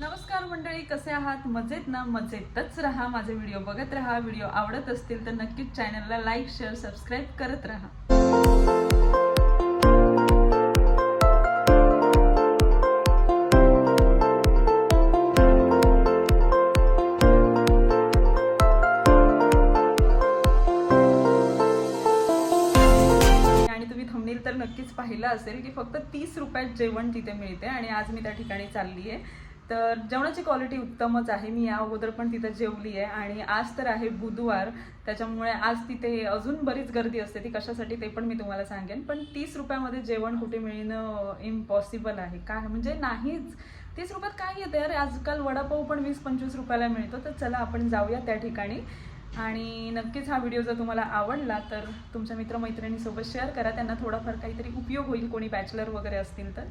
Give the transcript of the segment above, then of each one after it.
नमस्कार मंडळी कसे आहात? मजेत ना? मजेतच राहा. माझे व्हिडिओ बघत राहा. व्हिडिओ आवडत असतील तर नक्कीच चॅनलला लाईक शेअर सबस्क्राईब करत राहा. नक्कीच पाहिलं असेल की फक्त तीस रुपयात जेवण तिथे मिळते आणि आज मी त्या ठिकाणी चालली आहे. तर जेवणाची क्वालिटी उत्तमच आहे. मी या अगोदर पण तिथं जेवली आहे आणि आज तर आहे बुधवार. त्याच्यामुळे आज तिथे अजून बरीच गर्दी असते. ती कशासाठी ते पण मी तुम्हाला सांगेन. पण तीस रुपयामध्ये जेवण कुठे मिळणं इम्पॉसिबल आहे. काय म्हणजे नाहीच. तीस रुपयात काय येतं? अरे आजकाल वडापाव पण वीस पंचवीस रुपयाला मिळतो. तर चला आपण जाऊया त्या ठिकाणी. आणि नक्कीच हा व्हिडिओ जर तुम्हाला आवडला तर तुमच्या मित्रमैत्रिणीसोबत शेअर करा. त्यांना थोडाफार काहीतरी उपयोग होईल कोणी बॅचलर वगैरे असतील तर.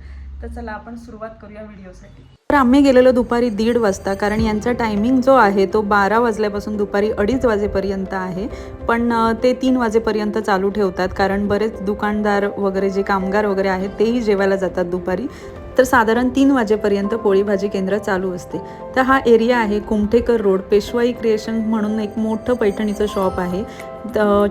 तर चला आपण सुरुवात करूया व्हिडिओसाठी तर आम्ही गेलेलो दुपारी दीड वाजता कारण यांचा टायमिंग जो आहे तो बारा वाजल्यापासून दुपारी अडीच वाजेपर्यंत आहे. पण ते तीन वाजेपर्यंत चालू ठेवतात कारण बरेच दुकानदार वगैरे जे कामगार वगैरे आहेत तेही जेवायला जातात दुपारी. तर साधारण तीन वाजेपर्यंत पोळी भाजी केंद्र चालू असते. तर हा एरिया आहे कुमठेकर रोड पेशवाई क्रिएशन म्हणून एक मोठं पैठणीचं शॉप आहे.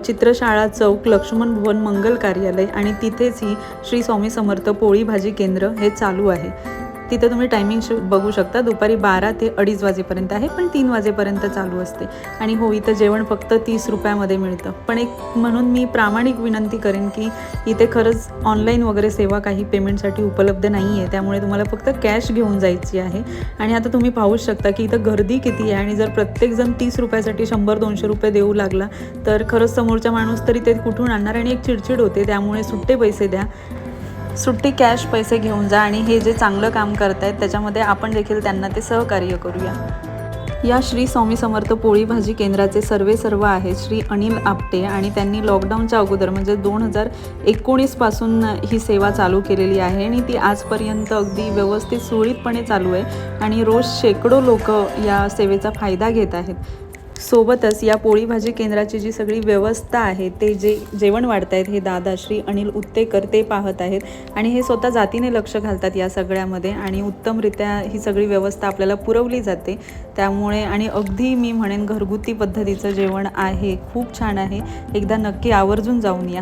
चित्रशाळा चौक लक्ष्मण भुवन मंगल कार्यालय आणि तिथेच ही श्री स्वामी समर्थ पोळी भाजी केंद्र हे चालू आहे. तिथे तुम्ही टायमिंग श बघू शकता. दुपारी बारा ते अडीच वाजेपर्यंत आहे पण तीन वाजेपर्यंत चालू असते. आणि हो इथं जेवण फक्त तीस रुपयामध्ये मिळतं. पण एक म्हणून मी प्रामाणिक विनंती करेन की इथे खरंच ऑनलाईन वगैरे सेवा काही पेमेंटसाठी उपलब्ध नाही आहे त्यामुळे तुम्हाला फक्त कॅश घेऊन जायची आहे. आणि आता तुम्ही पाहूच शकता की इथं गर्दी किती आहे. आणि जर प्रत्येकजण तीस रुपयासाठी शंभर दोनशे रुपये देऊ लागला तर खरंच समोरचा माणूस तरी ते कुठून आणणार? आणि एक चिडचिड होते त्यामुळे सुट्टे पैसे द्या. सुट्टी कॅश पैसे घेऊन जा आणि हे जे चांगलं काम करत आहेत त्याच्यामध्ये आपण देखील त्यांना ते सहकार्य करूया. या श्री स्वामी समर्थ पोळी भाजी केंद्राचे सर्वे सर्व आहेत श्री अनिल आपटे आणि त्यांनी लॉकडाऊनच्या अगोदर म्हणजे दोन हजार एकोणीसपासून ही सेवा चालू केलेली आहे आणि ती आजपर्यंत अगदी व्यवस्थित सुरळीतपणे चालू आहे आणि रोज शेकडो लोक या सेवेचा फायदा घेत आहेत. सोबतच या पोळी भाजी केंद्राची जी सगळी व्यवस्था आहे ते जे जेवण वाढतायत हे दादा श्री अनिल उत्तेकर ते पाहत आहेत. आणि हे स्वतः जातीने लक्ष घालतात या सगळ्यामध्ये आणि उत्तमरित्या ही सगळी व्यवस्था आपल्याला पुरवली जाते. त्यामुळे आणि अगदी मी म्हणेन घरगुती पद्धतीचं जेवण आहे. खूप छान आहे. एकदा नक्की आवर्जून जाऊन या.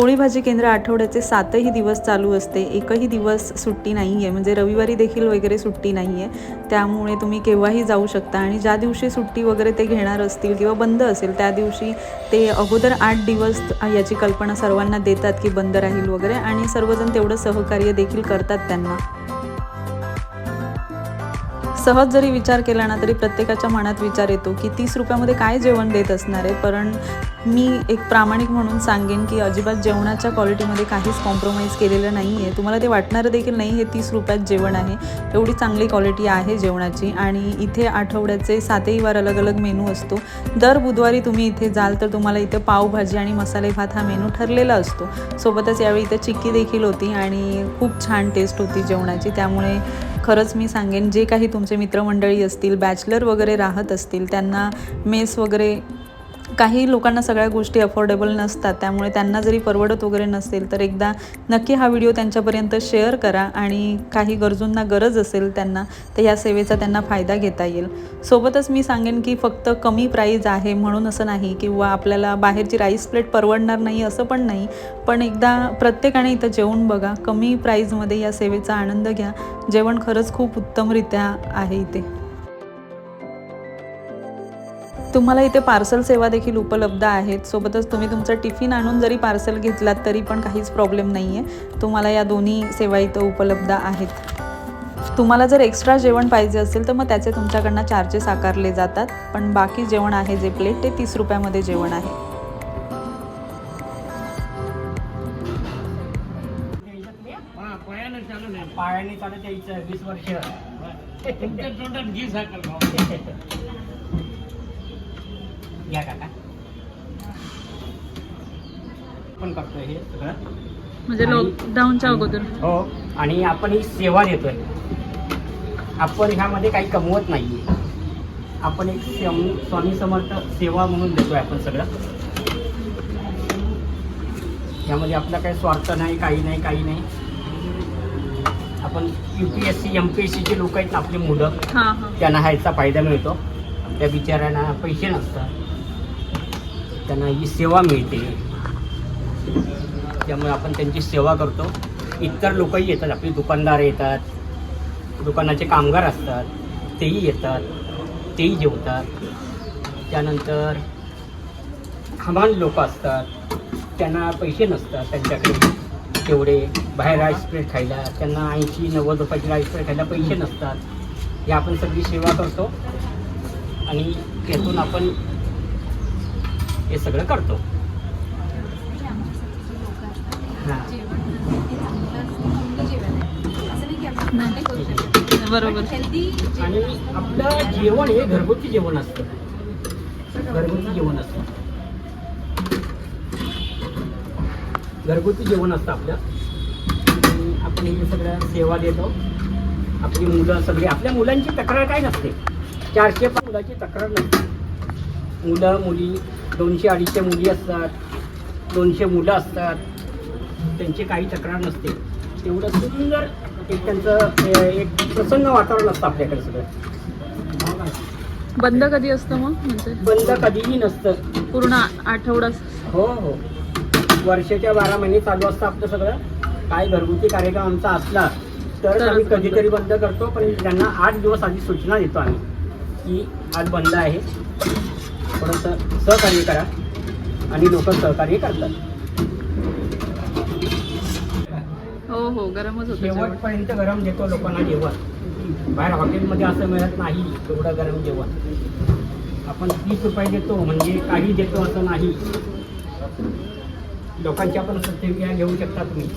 पोळी भाजी केंद्र आठवड्याचे सातही दिवस चालू असते. एकही दिवस सुट्टी नाही आहे म्हणजे रविवारी देखील वगैरे सुट्टी नाही आहे त्यामुळे तुम्ही केव्हाही जाऊ शकता. आणि ज्या दिवशी सुट्टी वगैरे ते घेणार असतील किंवा बंद असेल त्या दिवशी ते अगोदर आठ दिवस याची कल्पना सर्वांना देतात की बंद राहील वगैरे. आणि सर्वजण तेवढं सहकार्य देखील करतात त्यांना. सहज जरी विचार केला ना तरी प्रत्येकाच्या मनात विचार येतो की तीस रुपयामध्ये काय जेवण देत असणार आहे? पण मी एक प्रामाणिक म्हणून सांगेन की अजिबात जेवणाच्या क्वालिटीमध्ये काहीच कॉम्प्रोमाइज केलेलं नाही आहे तुम्हाला ते वाटणारं देखील नाही हे तीस रुपयात जेवण आहे. एवढी चांगली क्वालिटी आहे जेवणाची आणि इथे आठवड्याचे सातही वार अलग अलग मेनू असतो. दर बुधवारी तुम्ही इथे जाल तर तुम्हाला इथे पावभाजी आणि मसाले भात हा मेनू ठरलेला असतो. सोबतच यावेळी इथे चिक्की देखील होती आणि खूप छान टेस्ट होती जेवणाची. त्यामुळे खरंच मी सांगेन जे काही तुमचे मित्रमंडळी असतील बॅचलर वगैरे राहत असतील त्यांना मेस वगैरे काही लोकांना सगळ्या गोष्टी अफोर्डेबल नसतात त्यामुळे त्यांना जरी परवडत वगैरे नसेल तर एकदा नक्की हा व्हिडिओ त्यांच्यापर्यंत शेअर करा आणि काही गरजूंना गरज असेल त्यांना तर ह्या सेवेचा त्यांना फायदा घेता येईल. सोबतच मी सांगेन की फक्त कमी प्राईज आहे म्हणून असं नाही किंवा आपल्याला बाहेरची राईस प्लेट परवडणार नाही असं पण नाही पण एकदा प्रत्येकाने इथं जेवून बघा कमी प्राईजमध्ये या सेवेचा आनंद घ्या. जेवण खरंच खूप उत्तमरित्या आहे इथे. तुम्हाला इथे पार्सल सेवा देखील उपलब्ध आहेत. सोबतच तुम्ही तुमचं टिफिन आणून जरी पार्सल घेतलात तरी पण काहीच प्रॉब्लेम नाही आहे तुम्हाला या दोन्ही सेवा इथं उपलब्ध आहेत. तुम्हाला जर एक्स्ट्रा जेवण पाहिजे असेल तर मग त्याचे तुमच्याकडनं चार्जेस आकारले जातात. पण बाकी जेवण आहे जे प्लेट ते तीस रुपयामध्ये जेवण आहे. पायानं चालू नाही पायाने चालत यायचं वीस वर्ष या काका. पण करतोय हे सगळं. म्हणजे आणि- लॉकडाऊनच्या अगोदर. हो आणि आपण ही सेवा देतोय. आपण ह्यामध्ये काही कमवत नाहीये. आपण एक स्वामी स्वामी समर्थ सेवा म्हणून देतोय आपण सगळं. यामध्ये आपला काही स्वार्थ नाही काही नाही काही नाही. आपण U P S C M P S सीचे लोक आहेत ना आपली मुलं. हां हां. त्यांना ह्याचा फायदा मिळतो. त्या बिचाऱ्यांना पैसे नसतात. त्यांना ही सेवा मिळते. त्यामुळे आपण त्यांची सेवा करतो. इतर लोकही येतात आपले दुकानदार येतात दुकानाचे कामगार असतात तेही येतात तेही जेवतात. त्यानंतर हमान लोक असतात त्यांना पैसे नसतात त्यांच्याकडे. तेवढे बाहेर राईस प्लेट खायला त्यांना ऐंशी नव्वद रुपयाची राईस प्लेट खायला पैसे नसतात. हे आपण सगळी सेवा करतो. आणि त्यातून आपण हे सगळं करतो. हां. बरोबर. आणि आपलं जेवण हे घरगुती जेवण असतं. घरगुती जेवण असतं. घरगुती जेवण असतं आपलं. आपण हे सगळं सेवा देतो आपली मुलं सगळी आपल्या मुलांची तक्रार काय नसते. चारशे पाच मुलाची तक्रार नसते. मुलं मुली दोनशे अडीचशे मुली असतात दोनशे मुलं असतात. त्यांची काही तक्रार नसते. तेवढं सुंदर एक त्यांचं एक प्रसन्न वातावरण असतं आपल्याकडे सगळं. बंद कधी असतं मग? म्हणजे बंद कधीही नसतं. पूर्ण आठवडा? हो हो. वर्षाच्या बारा महिने चालू असतं आपलं सगळं. काय घरगुती कार्यक्रम आमचा असला तर आम्ही कधीतरी बंद करतो पण त्यांना आठ दिवस आधी सूचना देतो आम्ही की आज बंद आहे. थोडंसं सहकार्य करा आणि लोक सहकार्य करतात. हो हो गरमच होतं. शेवटपर्यंत गरम देतो लोकांना जेवण. बाहेर हॉटेलमध्ये असं मिळत नाही तेवढं गरम जेवण. आपण तीस रुपये देतो म्हणजे काही देतो असं नाही. लोकांच्या पण प्रतिक्रिया घेऊ शकता तुम्ही.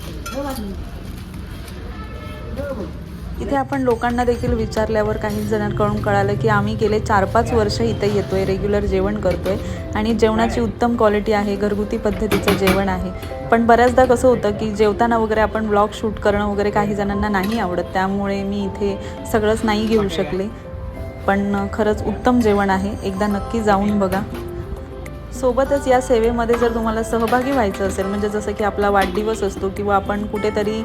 इथे आपण लोकांना देखील विचारल्यावर काही जणांकडून कळालं की आम्ही गेले चार पाच वर्ष इथे येतोय रेग्युलर जेवण करतोय आणि जेवणाची उत्तम क्वालिटी आहे घरगुती पद्धतीचं जेवण आहे. पण बऱ्याचदा कसं होतं की जेवताना वगैरे आपण ब्लॉग शूट करणं वगैरे काही जणांना नाही आवडत त्यामुळे मी इथे सगळंच नाही घेऊ शकले. पण खरंच उत्तम जेवण आहे. एकदा नक्की जाऊन बघा. सोबतच या सेवेमध्ये जर तुम्हाला सहभागी व्हायचं असेल म्हणजे जसं की आपला वाढदिवस असतो किंवा आपण कुठेतरी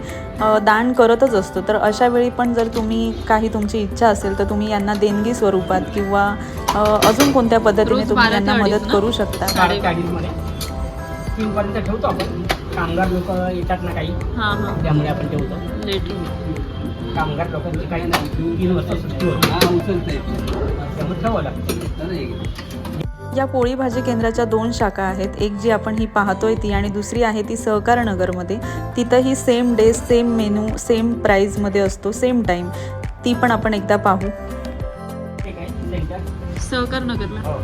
दान करतच असतो तर अशा वेळी पण जर तुम्ही काही तुमची इच्छा असेल तर तुम्ही यांना देणगी स्वरूपात किंवा अजून कोणत्या पद्धतीने तुम्ही यांना मदत? करू शकता? तीनपर्यंत ठेवतो आपण. कामगार लोक येतात ना काही हां हां. त्यामुळे आपण ठेवतो. कामगार लोकांची काही नाही तीन वाजता सुट्टी होती. त्यामुळे ठेवावं लागतं. या पोळी भाजी केंद्राच्या दोन शाखा आहेत. एक जी आपण ही पाहतोय ती आणि दुसरी आहे ती सहकार नगरमध्ये. तिथंही same day same menu same प्राईजमध्ये असतो सेम टाईम ती पण आपण एकदा पाहू. ठीक आहे सेंटर सहकार नगरला? हो.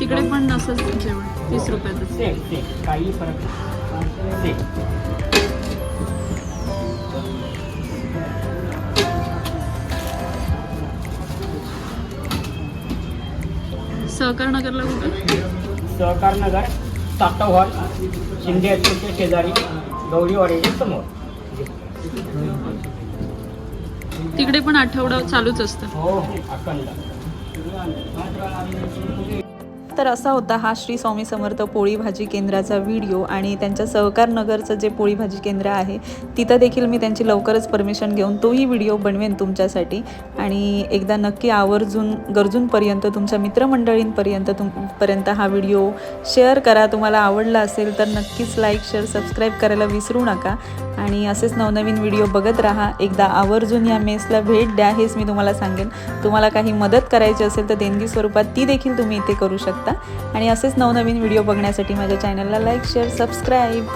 तिकडे पण असंच जेवण तीस रुपयाचं सहकार नगरला कुठे? सहकार नगर सातव हॉल शिंदे हायस्कूलच्या शेजारी गौरीवाडीच्या समोर. तिकडे पण आठवडा चालूच असतं. हो हो अखंड. तर असा होता हा श्री स्वामी समर्थ पोळी भाजी केंद्राचा व्हिडिओ आणि त्यांच्या सहकार नगरचं जे पोळी भाजी केंद्र आहे तिथं देखील मी त्यांची लवकरच परमिशन घेऊन तोही व्हिडिओ बनवेन तुमच्यासाठी. आणि एकदा नक्की आवर्जून गरजूंपर्यंत तुमच्या मित्रमंडळींपर्यंत तुम पर्यंत हा व्हिडिओ शेअर करा. तुम्हाला आवडला असेल तर नक्कीच लाईक शेअर सबस्क्राईब करायला विसरू नका. आणि असेच नवनवीन व्हिडिओ बघत राहा. एकदा आवर्जून या मेसला भेट द्या हेच मी तुम्हाला सांगेन. तुम्हाला काही मदत करायची असेल तर देणगी स्वरूपात ती देखील तुम्ही इथे करू शकता. शकता आणि असेच नवनवीन व्हिडिओ बघण्यासाठी माझ्या चॅनलला लाईक शेअर सबस्क्राईब